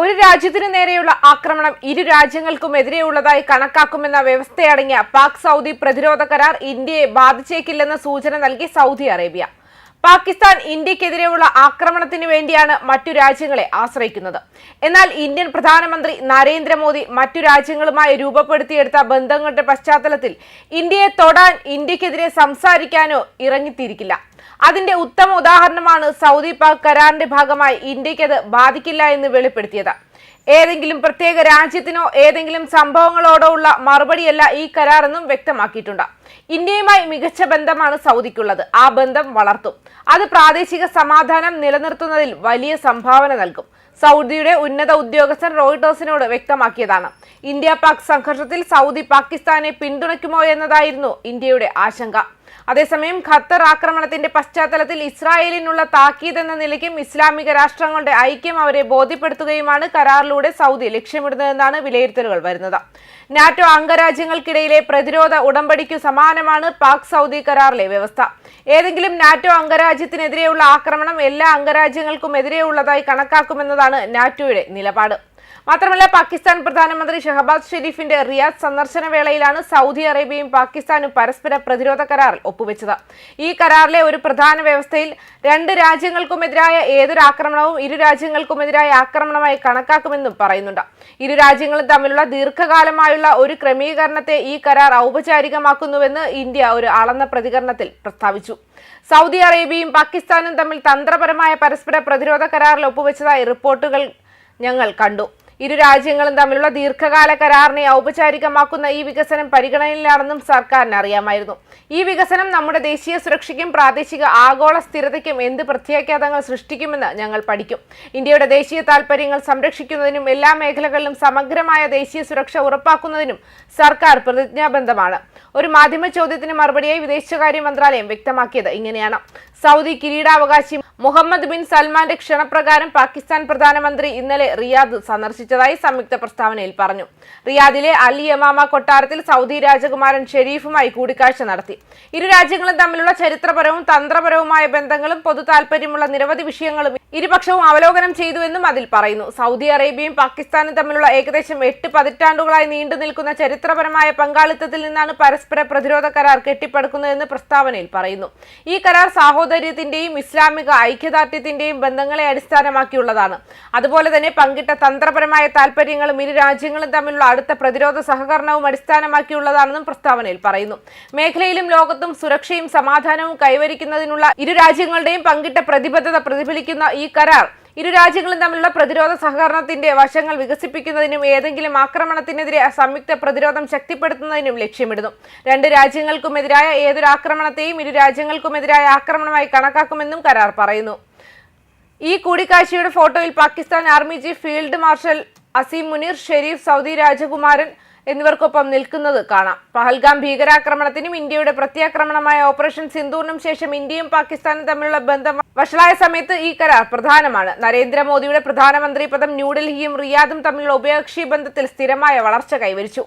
ഒരു രാജ്യത്തിനു നേരെയുള്ള ആക്രമണം ഇരു രാജ്യങ്ങൾക്കും എതിരെയുള്ളതായി കണക്കാക്കുമെന്ന വ്യവസ്ഥയടങ്ങിയ പാക് സൗദി പ്രതിരോധ കരാർ ഇന്ത്യയെ ബാധിച്ചേക്കില്ലെന്ന സൂചന നൽകി സൗദി അറേബ്യ. പാകിസ്ഥാൻ ഇന്ത്യക്കെതിരെയുള്ള ആക്രമണത്തിന് വേണ്ടിയാണ് മറ്റു രാജ്യങ്ങളെ ആശ്രയിക്കുന്നത്. എന്നാൽ ഇന്ത്യൻ പ്രധാനമന്ത്രി നരേന്ദ്രമോദി മറ്റു രാജ്യങ്ങളുമായി രൂപപ്പെടുത്തിയെടുത്ത ബന്ധങ്ങളുടെ പശ്ചാത്തലത്തിൽ ഇന്ത്യയെ തൊടാൻ ഇന്ത്യക്കെതിരെ സംസാരിക്കാനോ ഇറങ്ങിത്തിരിക്കില്ല. അതിന്റെ ഉത്തമ ഉദാഹരണമാണ് സൗദി പാക് കരാറിന്റെ ഭാഗമായി ഇന്ത്യക്കത് ബാധിക്കില്ല എന്ന് വെളിപ്പെടുത്തിയത്. ഏതെങ്കിലും പ്രത്യേക രാജ്യത്തിനോ ഏതെങ്കിലും സംഭവങ്ങളോടോ ഉള്ള മറുപടിയല്ല ഈ കരാർ എന്നും വ്യക്തമാക്കിയിട്ടുണ്ട്. ഇന്ത്യയുമായി മികച്ച ബന്ധമാണ് സൗദിക്കുള്ളത്. ആ ബന്ധം വളർത്തും. അത് പ്രാദേശിക സമാധാനം നിലനിർത്തുന്നതിൽ വലിയ സംഭാവന നൽകും. സൗദിയുടെ ഉന്നത ഉദ്യോഗസ്ഥൻ റോയിട്ടേഴ്സിനോട് വ്യക്തമാക്കിയതാണ്. ഇന്ത്യ പാക് സംഘർഷത്തിൽ സൗദി പാകിസ്ഥാനെ പിന്തുണയ്ക്കുമോ എന്നതായിരുന്നു ഇന്ത്യയുടെ ആശങ്ക. അതേസമയം ഖത്തർ ആക്രമണത്തിന്റെ പശ്ചാത്തലത്തിൽ ഇസ്രായേലിനുള്ള താക്കീത് എന്ന നിലയ്ക്കും ഇസ്ലാമിക രാഷ്ട്രങ്ങളുടെ ഐക്യം അവരെ ബോധ്യപ്പെടുത്തുകയുമാണ് കരാറിലൂടെ സൗദി ലക്ഷ്യമിടുന്നതെന്നാണ് വിലയിരുത്തലുകൾ വരുന്നത്. നാറ്റോ അംഗരാജ്യങ്ങൾക്കിടയിലെ പ്രതിരോധ ഉടമ്പടിക്കു സമാനമാണ് പാക് സൗദി കരാറിലെ വ്യവസ്ഥ. ഏതെങ്കിലും നാറ്റോ അംഗരാജ്യത്തിനെതിരെയുള്ള ആക്രമണം എല്ലാ അംഗരാജ്യങ്ങൾക്കും എതിരെയുള്ളതായി കണക്കാക്കുമെന്നതാണ് നാറ്റോയുടെ നിലപാട്. മാത്രമല്ല പാകിസ്ഥാൻ പ്രധാനമന്ത്രി ഷഹബാസ് ഷെരീഫിന്റെ റിയാദ് സന്ദർശന വേളയിലാണ് സൗദി അറേബ്യയും പാകിസ്ഥാനും പരസ്പര പ്രതിരോധ കരാറിൽ ഒപ്പുവെച്ചത്. ഈ കരാറിലെ ഒരു പ്രധാന വ്യവസ്ഥയിൽ രണ്ട് രാജ്യങ്ങൾക്കുമെതിരായ ഏതൊരു ആക്രമണവും ഇരു രാജ്യങ്ങൾക്കുമെതിരായ ആക്രമണമായി കണക്കാക്കുമെന്നും പറയുന്നുണ്ട്. ഇരു രാജ്യങ്ങളും തമ്മിലുള്ള ദീർഘകാലമായുള്ള ഒരു ക്രമീകരണത്തെ ഈ കരാർ ഔപചാരികമാക്കുന്നുവെന്ന് ഇന്ത്യ ഒരു അളന്ന പ്രതികരണത്തിൽ പ്രസ്താവിച്ചു. സൗദി അറേബ്യയും പാകിസ്ഥാനും തമ്മിൽ തന്ത്രപരമായ പരസ്പര പ്രതിരോധ കരാറിൽ ഒപ്പുവെച്ചതായി റിപ്പോർട്ടുകൾ ഞങ്ങൾ കണ്ടു ഇരു രാജ്യങ്ങളും തമ്മിലുള്ള ദീർഘകാല കരാറിനെ ഔപചാരികമാക്കുന്ന ഈ വികസനം പരിഗണനയിലാണെന്നും സർക്കാരിന് അറിയാമായിരുന്നു ഈ വികസനം നമ്മുടെ ദേശീയ സുരക്ഷയ്ക്കും പ്രാദേശിക ആഗോള സ്ഥിരതയ്ക്കും എന്ത് പ്രത്യാഘാതങ്ങൾ സൃഷ്ടിക്കുമെന്ന് ഞങ്ങൾ പഠിക്കും. ഇന്ത്യയുടെ ദേശീയ താൽപര്യങ്ങൾ സംരക്ഷിക്കുന്നതിനും എല്ലാ മേഖലകളിലും സമഗ്രമായ ദേശീയ സുരക്ഷ ഉറപ്പാക്കുന്നതിനും സർക്കാർ പ്രതിജ്ഞാബദ്ധമാണ്. ഒരു മാധ്യമ ചോദ്യത്തിന് മറുപടിയായി വിദേശകാര്യ മന്ത്രാലയം വ്യക്തമാക്കിയത് ഇങ്ങനെയാണ്. സൗദി കിരീടാവകാശി മുഹമ്മദ് ബിൻ സൽമാന്റെ ക്ഷണപ്രകാരം പാകിസ്ഥാൻ പ്രധാനമന്ത്രി ഇന്നലെ റിയാദ് സന്ദർശിച്ചതായി സംയുക്ത പ്രസ്താവനയിൽ പറഞ്ഞു. റിയാദിലെ അൽ യമാമ കൊട്ടാരത്തിൽ സൗദി രാജകുമാരൻ ഷെരീഫുമായി കൂടിക്കാഴ്ച നടത്തി. ഇരു രാജ്യങ്ങളും തമ്മിലുള്ള ചരിത്രപരവും തന്ത്രപരവുമായ ബന്ധങ്ങളും പൊതു താൽപര്യമുള്ള നിരവധി വിഷയങ്ങളും ഇരുപക്ഷവും അവലോകനം ചെയ്തുവെന്നും അതിൽ പറയുന്നു. സൗദി അറേബ്യയും പാകിസ്ഥാനും തമ്മിലുള്ള ഏകദേശം എട്ട് പതിറ്റാണ്ടുകളായി നീണ്ടു നിൽക്കുന്ന ചരിത്രപരമായ പങ്കാളിത്തത്തിൽ നിന്നാണ് പരസ്പര പ്രതിരോധ കരാർ കെട്ടിപ്പടുക്കുന്നതെന്ന് പ്രസ്താവനയിൽ പറയുന്നു. ഈ കരാർ സാഹോദര്യത്തിന്റെയും ഇസ്ലാമിക ഐക്യദാർഢ്യത്തിന്റെയും ബന്ധങ്ങളെ അടിസ്ഥാനമാക്കിയുള്ളതാണ്. അതുപോലെ തന്നെ പങ്കിട്ട തന്ത്രപരമായ താൽപര്യങ്ങളും ഇരു രാജ്യങ്ങളും തമ്മിലുള്ള അടുത്ത പ്രതിരോധ സഹകരണവും അടിസ്ഥാനമാക്കിയുള്ളതാണെന്നും പ്രസ്താവനയിൽ പറയുന്നു. മേഖലയിലും ലോകത്തും സുരക്ഷയും സമാധാനവും കൈവരിക്കുന്നതിനുള്ള ഇരു രാജ്യങ്ങളുടെയും പങ്കിട്ട പ്രതിബദ്ധത പ്രതിഫലിക്കുന്ന ഈ കരാർ ഇരു രാജ്യങ്ങളും തമ്മിലുള്ള പ്രതിരോധ സഹകരണത്തിന്റെ വശങ്ങൾ വികസിപ്പിക്കുന്നതിനും ഏതെങ്കിലും ആക്രമണത്തിനെതിരെ സംയുക്ത പ്രതിരോധം ശക്തിപ്പെടുത്തുന്നതിനും ലക്ഷ്യമിടുന്നു. രണ്ട് രാജ്യങ്ങൾക്കുമെതിരായ ഏതൊരു ആക്രമണത്തെയും ഇരു രാജ്യങ്ങൾക്കുമെതിരായ ആക്രമണമായി കണക്കാക്കുമെന്നും കരാർ പറയുന്നു. ഈ കൂടിക്കാഴ്ചയുടെ ഫോട്ടോയിൽ Pakistan army chief field marshal Asim Munir Sharif Saudi രാജകുമാരൻ എന്നിവർക്കൊപ്പം നിൽക്കുന്നത് കാണാം. പഹൽഗാം ഭീകരാക്രമണത്തിനും ഇന്ത്യയുടെ പ്രത്യാക്രമണമായ ഓപ്പറേഷൻ സിന്ദൂറിനും ശേഷം ഇന്ത്യയും പാകിസ്ഥാനും തമ്മിലുള്ള ബന്ധം വഷളായ സമയത്ത് ഈ കരാർ പ്രധാനമാണ്. നരേന്ദ്രമോദിയുടെ പ്രധാനമന്ത്രി പദം ന്യൂഡൽഹിയും റിയാദും തമ്മിലുള്ള ഉഭയകക്ഷി ബന്ധത്തിൽ സ്ഥിരമായ വളർച്ച കൈവരിച്ചു.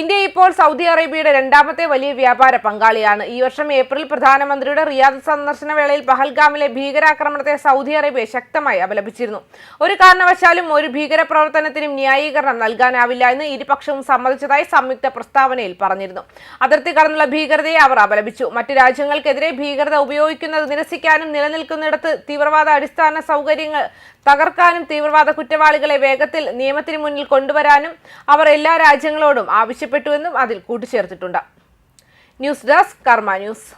ഇന്ത്യ ഇപ്പോൾ സൗദി അറേബ്യയുടെ രണ്ടാമത്തെ വലിയ വ്യാപാര പങ്കാളിയാണ്. ഈ വർഷം ഏപ്രിൽ പ്രധാനമന്ത്രിയുടെ റിയാദ് സന്ദർശന വേളയിൽ പഹൽഗാമിലെ ഭീകരാക്രമണത്തെ സൗദി അറേബ്യ ശക്തമായി അപലപിച്ചിരുന്നു. ഒരു കാരണവശാലും ഒരു ഭീകര പ്രവർത്തനത്തിനും ന്യായീകരണം നൽകാനാവില്ല എന്ന് ഇരുപക്ഷവും സമ്മതിച്ചതായി സംയുക്ത പ്രസ്താവനയിൽ പറഞ്ഞിരുന്നു. അതിർത്തി കടന്നുള്ള ഭീകരതയെ അവർ അപലപിച്ചു. മറ്റു രാജ്യങ്ങൾക്കെതിരെ ഭീകരത ഉപയോഗിക്കുന്നത് നിരസിക്കാനും നിലനിൽക്കുന്നിടത്ത് തീവ്രവാദ അടിസ്ഥാന സൗകര്യങ്ങൾ തകർക്കാനും തീവ്രവാദ കുറ്റവാളികളെ വേഗത്തിൽ നിയമത്തിന് മുന്നിൽ കൊണ്ടുവരാനും അവർ എല്ലാ രാജ്യങ്ങളോടും ആവശ്യപ്പെട്ടുവെന്നും അതിൽ കൂട്ടിച്ചേർത്തിട്ടുണ്ട്. News desk Karma news.